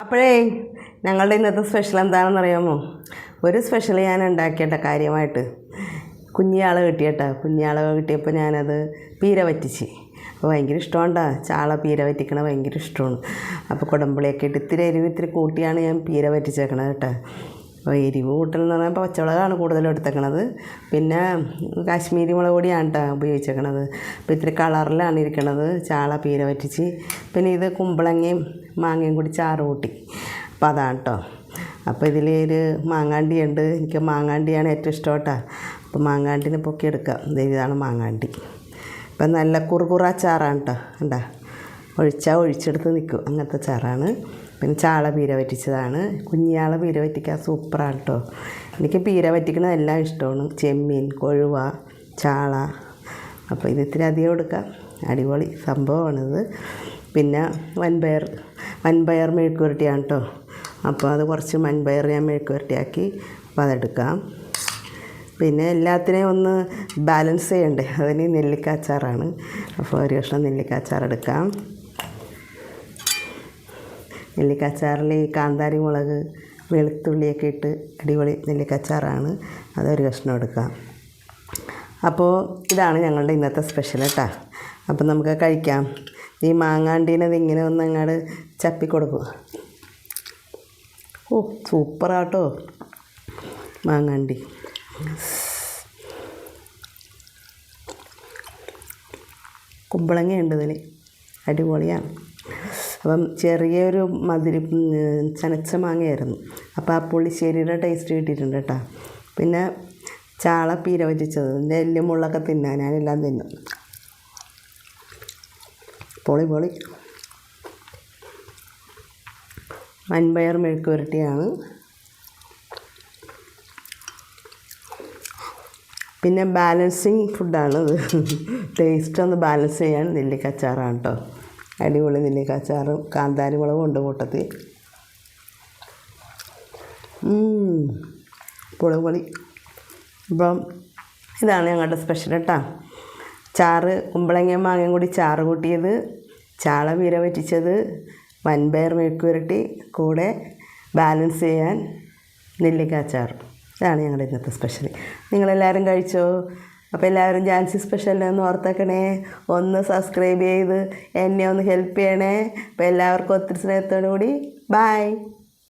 അപ്പോഴേ ഞങ്ങളുടെ ഇന്നത്തെ സ്പെഷ്യൽ എന്താണെന്ന് അറിയാമോ? ഒരു സ്പെഷ്യൽ ഞാൻ ഉണ്ടാക്കിയിട്ട കാര്യമായിട്ട്. കുഞ്ഞിയാളെ കിട്ടിയട്ടാ. കുഞ്ഞിയാളെ കിട്ടിയപ്പോൾ ഞാനത് പീര വറ്റിച്ച്. അപ്പോൾ ഭയങ്കര ഇഷ്ടമുണ്ടാ. ചാള പീര വറ്റിക്കണ ഭയങ്കര ഇഷ്ടമാണ്. അപ്പോൾ കുടമ്പുളിയൊക്കെ ഇട്ട് ഇത്തിരി എരിവ് ഇത്തിരി കൂട്ടിയാണ് ഞാൻ പീര വറ്റിച്ചേക്കണത് കേട്ടോ. അപ്പോൾ എരിവ് കൂട്ടൽ എന്ന് പറഞ്ഞാൽ പച്ചമുളകാണ് കൂടുതലും എടുത്തേക്കണത്. പിന്നെ കാശ്മീരി മുളക് പൊടിയാണ് കേട്ടോ ഉപയോഗിച്ചേക്കണത്. അപ്പോൾ ഇത്തിരി കളറിലാണ് ഇരിക്കണത്. ചാള പീര വറ്റിച്ച്. പിന്നെ ഇത് കുമ്പളങ്ങയും മാങ്ങയും കൂടി ചാറ് കൂട്ടി അപ്പോൾ അതാണ് കേട്ടോ അപ്പോൾ ഇതിൽ ഒരു മാങ്ങാണ്ടി ഉണ്ട് എനിക്ക് മാങ്ങാണ്ടിയാണ് ഏറ്റവും ഇഷ്ടം കേട്ടോ അപ്പോൾ മാങ്ങാണ്ടിനെ പൊക്കിയെടുക്കാം. ഇതാണ് മാങ്ങാണ്ടി. ഇപ്പം നല്ല കുറുകുറ ചാറാണ് കേട്ടോ കണ്ടാ? ഒഴിച്ചാൽ ഒഴിച്ചെടുത്ത് നിൽക്കും. അങ്ങനത്തെ ചാറാണ്. പിന്നെ ചാള പീര വറ്റിച്ചതാണ്. കുഞ്ഞാള പീര വറ്റിക്കാൻ സൂപ്പറാണ് കേട്ടോ എനിക്ക് പീര വറ്റിക്കണത് എല്ലാം ഇഷ്ടമാണ്. ചെമ്മീൻ കൊഴുവ ചാള. അപ്പോൾ ഇത് ഇത്തിരി അധികം എടുക്കാം. അടിപൊളി സംഭവമാണിത്. പിന്നെ വൻപയർ. വൻപയർ മെഴുക്കുവരട്ടിയാണ് കേട്ടോ. അപ്പോൾ അത് കുറച്ച് വൻപയർ ഞാൻ മെഴുക്കുവരട്ടിയാക്കി അപ്പോൾ അതെടുക്കാം. പിന്നെ എല്ലാത്തിനെയും ഒന്ന് ബാലൻസ് ചെയ്യണ്ടേ? അതിന് നെല്ലിക്ക അച്ചാറാണ്. അപ്പോൾ ഒരു കഷ്ണം നെല്ലിക്ക അച്ചാർ എടുക്കാം. നെല്ലിക്കാച്ചാറിൽ ഈ കാന്താരി മുളക് വെളുത്തുള്ളിയൊക്കെ ഇട്ട് അടിപൊളി നെല്ലിക്കാച്ചാറാണ് അതൊരു കഷ്ണം എടുക്കാം. അപ്പോൾ ഇതാണ് ഞങ്ങളുടെ ഇന്നത്തെ സ്പെഷ്യൽ കേട്ടോ അപ്പോൾ നമുക്ക് കഴിക്കാം. ഈ മാങ്ങാണ്ടീനത് ഇങ്ങനെ ഒന്ന് അങ്ങോട്ട് ചപ്പി കൊടുക്കും. ഓ സൂപ്പറാട്ടോ മാങ്ങാണ്ടി. കുമ്പളങ്ങയുണ്ട് ഇതിൽ അടിപൊളിയാണ്. അപ്പം ചെറിയൊരു മധുരി ചനച്ച മാങ്ങയായിരുന്നു. അപ്പോൾ ആ പുളിശ്ശേരിയുടെ ടേസ്റ്റ് കിട്ടിയിട്ടുണ്ട് കേട്ടോ പിന്നെ ചാള പീര വറ്റിച്ചത്. നെല്ലും മുള്ളൊക്കെ തിന്നാൻ ഞാനെല്ലാം തിന്നും. പൊളി പൊളി. വൻപയർ മെഴുക്ക് പുരട്ടിയാണ്. പിന്നെ ബാലൻസിങ് ഫുഡാണ് ഇത്. ടേസ്റ്റ് ഒന്ന് ബാലൻസ് ചെയ്യാൻ നെല്ലിക്കച്ചാറാണ് കേട്ടോ അടിപൊളി നെല്ലിക്കച്ചാറും കാന്താരി മുളകും ഉണ്ട് കൂട്ടത്തിൽ. പൊളി പൊളി. അപ്പം ഇതാണ് ഞങ്ങളുടെ സ്പെഷ്യൽ കേട്ടോ ചാറ് കുമ്പളങ്ങയും മാങ്ങയും കൂടി ചാറ് കൂട്ടിയത് ചാള വീര വറ്റിച്ചത് വൻപയർ മെഴുക്കുരട്ടി കൂടെ ബാലൻസ് ചെയ്യാൻ നെല്ലിക്കാച്ചാർ ഇതാണ് ഞങ്ങളുടെ ഇന്നത്തെ സ്പെഷ്യൽ നിങ്ങളെല്ലാവരും കഴിച്ചോ? അപ്പോൾ എല്ലാവരും ജാൻസി സ്പെഷ്യലെന്ന് ഓർത്തേക്കണേ. ഒന്ന് സബ്സ്ക്രൈബ് ചെയ്ത് എന്നെ ഒന്ന് ഹെൽപ്പ് ചെയ്യണേ. അപ്പോൾ എല്ലാവർക്കും ഒത്തിരി സ്നേഹത്തോടു കൂടി ബായ്